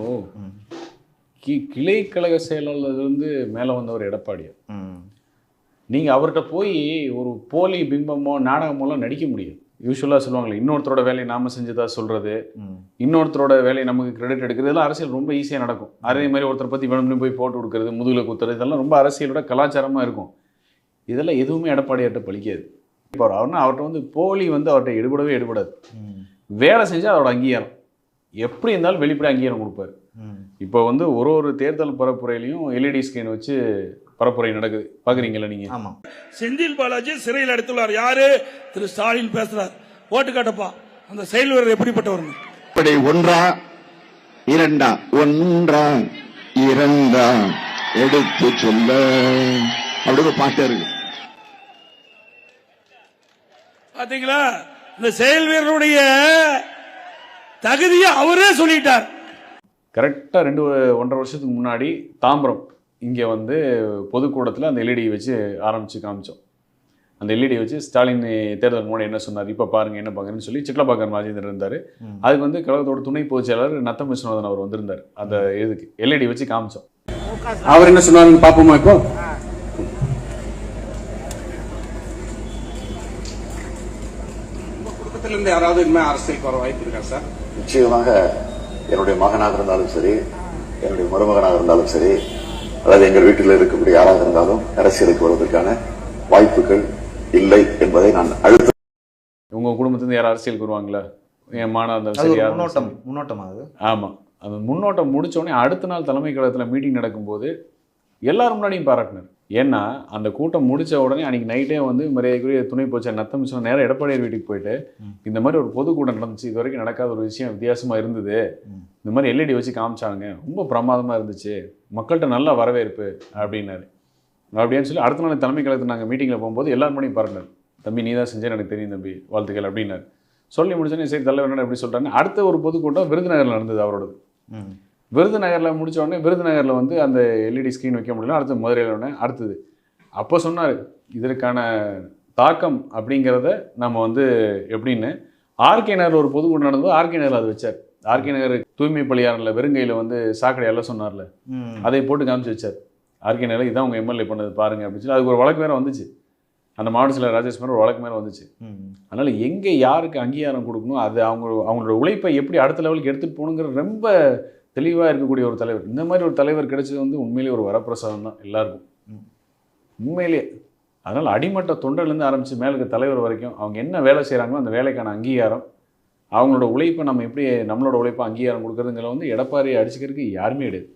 ஓ கி கிளை கழக செயலாளர் வந்து மேலே வந்தவர் எடப்பாடியார். நீங்கள் அவர்கிட்ட போய் ஒரு போலி பிம்பமோ நாடகமோலாம் நடிக்க முடியாது யூஸ்வலாக சொல்லுவாங்களே இன்னொருத்தரோட வேலையை நாம செஞ்சதா சொல்கிறது. இன்னொருத்தரோட வேலையை நமக்கு கிரெடிட் எடுக்கிறது? இதெல்லாம் அரசியல் ரொம்ப ஈஸியாக நடக்கும். அதே மாதிரி ஒருத்தரை பற்றி வேணும்னு போய் போட்டு கொடுக்குறது முதுகில் குத்துறது இதெல்லாம் ரொம்ப அரசியலோட கலாச்சாரமாக இருக்கும். இதெல்லாம் எதுவுமே எடப்பாடியார்ட்ட பலிக்காது இப்போ அவர்னா அவர்கிட்ட வந்து போலி வந்து அவர்கிட்ட எடுபடவே எடுபடாது. வேலை செஞ்சால் அதோட அங்கீகாரம். எப்படி இருந்தாலும் வெளிப்படை அங்கீகாரம் கொடுப்பாரு. இப்போ வந்து ஒரு ஒரு தேர்தல் பரப்புரையிலையும் எல்இடி ஸ்கிரீன் வச்சு பரப்புரை நடக்குது. பார்க்குறீங்களா நீங்கள் ஆமா. செந்தில் பாலாஜி சிறையில் அடைத்துள்ளார். யாரு? திரு ஸ்டாலின் பேசுறார். ஓட்டு காட்டப்பா. அந்த செயல் வீரர் எப்படிப்பட்டவர்? இப்படி ஒன்றா இரண்டா ஒன்றா இரண்டா எடுத்து சொல்ல. அப்படி ஒரு பாட்டு இருக்கு. பாத்தீங்களா? இந்த செயல் வீரருடைய தகுதியை அவரே சொல்லிட்டார். கரெக்டாக ரெண்டு ஒன்றரை வருஷத்துக்கு முன்னாடி தாம்பரம் இங்கே வந்து பொதுக்கூடத்தில் அந்த எல்இடி வச்சு ஆரம்பித்து காமிச்சோம். அந்த எல்இடி வச்சு ஸ்டாலின் தேர்தல் முன்னாடி என்ன சொன்னார்? இப்போ பாருங்க என்ன பாருங்கன்னு சொல்லி சிட்லப்பாக்கர் ராஜேந்திரன் இருந்தார். அதுக்கு வந்து கழகத்தோட துணை பொதுச் செயலாளர் நத்தம் விஸ்வநாதன் அவர் வந்திருந்தார். அந்த இதுக்கு எல்இடி வச்சு காமிச்சோம். அவர் என்ன சொன்னாருன்னு பாப்போமா இப்போ? குடும்பத்துல இருந்து யாராவது இனிமே அரசியலுக்கு வர வாய்ப்பு இருக்கா சார்? நிச்சயமாக என்னுடைய மகனாக இருந்தாலும் சரி என்னுடைய மருமகனாக இருந்தாலும் சரி அல்லது எங்கள் வீட்டில் இருக்கக்கூடிய யாராக இருந்தாலும் அரசியலுக்கு வருவதற்கான வாய்ப்புகள் இல்லை என்பதை நான் அழுத்த உங்கள் குடும்பத்துலேருந்து யாரும் அரசியலுக்கு வருவாங்களா? என் சரி இருந்தாலும் முன்னோட்டம். முன்னோட்டமா அது. ஆமாம் அந்த முன்னோட்டம் முடிச்ச உடனே அடுத்த நாள் தலைமை கழகத்தில் மீட்டிங் நடக்கும்போது எல்லாரும் முன்னாடியும் பாராட்டினார். ஏன்னா அந்த கூட்டம் முடிச்ச உடனே அன்னைக்கு நைட்டே வந்து மரியாதைக்குரிய துணை போச்ச நத்தம் மிச்சம் நேரம் எடப்பாடியார் வீட்டுக்கு போயிட்டு. இந்த மாதிரி ஒரு பொதுக்கூட்டம் நடந்துச்சு. இது வரைக்கும் நடக்காத ஒரு விஷயம் வித்தியாசமா இருந்தது. இந்த மாதிரி எல்இடி வச்சு காமிச்சாங்க. ரொம்ப பிரமாதமா இருந்துச்சு. மக்கள்கிட்ட நல்ல வரவேற்பு அப்படின்னாரு. அப்படின்னு சொல்லி அடுத்த நாள் தலைமை கழகத்தில் நாங்கள் மீட்டிங்கில் போகும்போது எல்லாரும் முன்னாடியும் பாராட்டினார் தம்பி நீ தான் செஞ்சேன்னு எனக்கு தெரியும் தம்பி வாழ்த்துக்கள் அப்படின்னாரு. சொல்லி முடிச்சோன்னே சரி தலைவர் என்ன எப்படி சொல்கிறாங்க அடுத்த ஒரு பொதுக்கூட்டம் விருதுநகரில் நடந்தது அவரோடது. விருதுநகரில் முடிச்ச உடனே விருதுநகரில் வந்து அந்த எல்இடி ஸ்க்ரீன் வைக்க முடியல அடுத்து மதுரையில் உடனே அடுத்தது. அப்போ சொன்னார் இதற்கான தாக்கம் அப்படிங்கிறத நம்ம வந்து எப்படின்னு? ஆர்கே நகரில் ஒரு பொதுக்கூட்டம் நடந்தது. ஆர்கே நகரில் அது வச்சார். ஆர்கே நகர் தூய்மை பணியாளர்ல வெறுங்கையில் வந்து சாக்கடை எல்லாம் சொன்னார்ல. அதை போட்டு காமிச்சு வச்சார். ஆர்கே நகரில் இதான் உங்கள் எம்எல்ஏ பண்ணது பாருங்க அப்படின்னு சொல்லி. அதுக்கு ஒரு வழக்கு வேறு வந்துச்சு. அந்த மாவட்ட செயலர் ராஜேஷ் மேலே ஒரு வழக்கு மேலே வந்துச்சு. அதனால் எங்கே யாருக்கு அங்கீகாரம் கொடுக்கணும் அது அவங்க அவங்களோட உழைப்பை எப்படி அடுத்த லெவலுக்கு எடுத்துகிட்டு போகணுங்கிற ரொம்ப தெளிவாக இருக்கக்கூடிய ஒரு தலைவர். இந்த மாதிரி ஒரு தலைவர் கிடைச்சது வந்து உண்மையிலேயே ஒரு வரப்பிரசாதம் தான் எல்லாருக்கும். உண்மையிலேயே. அதனால் அடிமட்ட தொண்டர்லேருந்து ஆரம்பித்து மேலுக்கு தலைவர் வரைக்கும் அவங்க என்ன வேலை செய்கிறாங்களோ அந்த வேலைக்கான அங்கீகாரம் அவங்களோட உழைப்பை நம்ம எப்படி நம்மளோட உழைப்பை அங்கீகாரம் கொடுக்குறதுங்கிற வந்து எடப்பாடி அடிச்சுக்கிறதுக்கு யாருமே கிடையாது.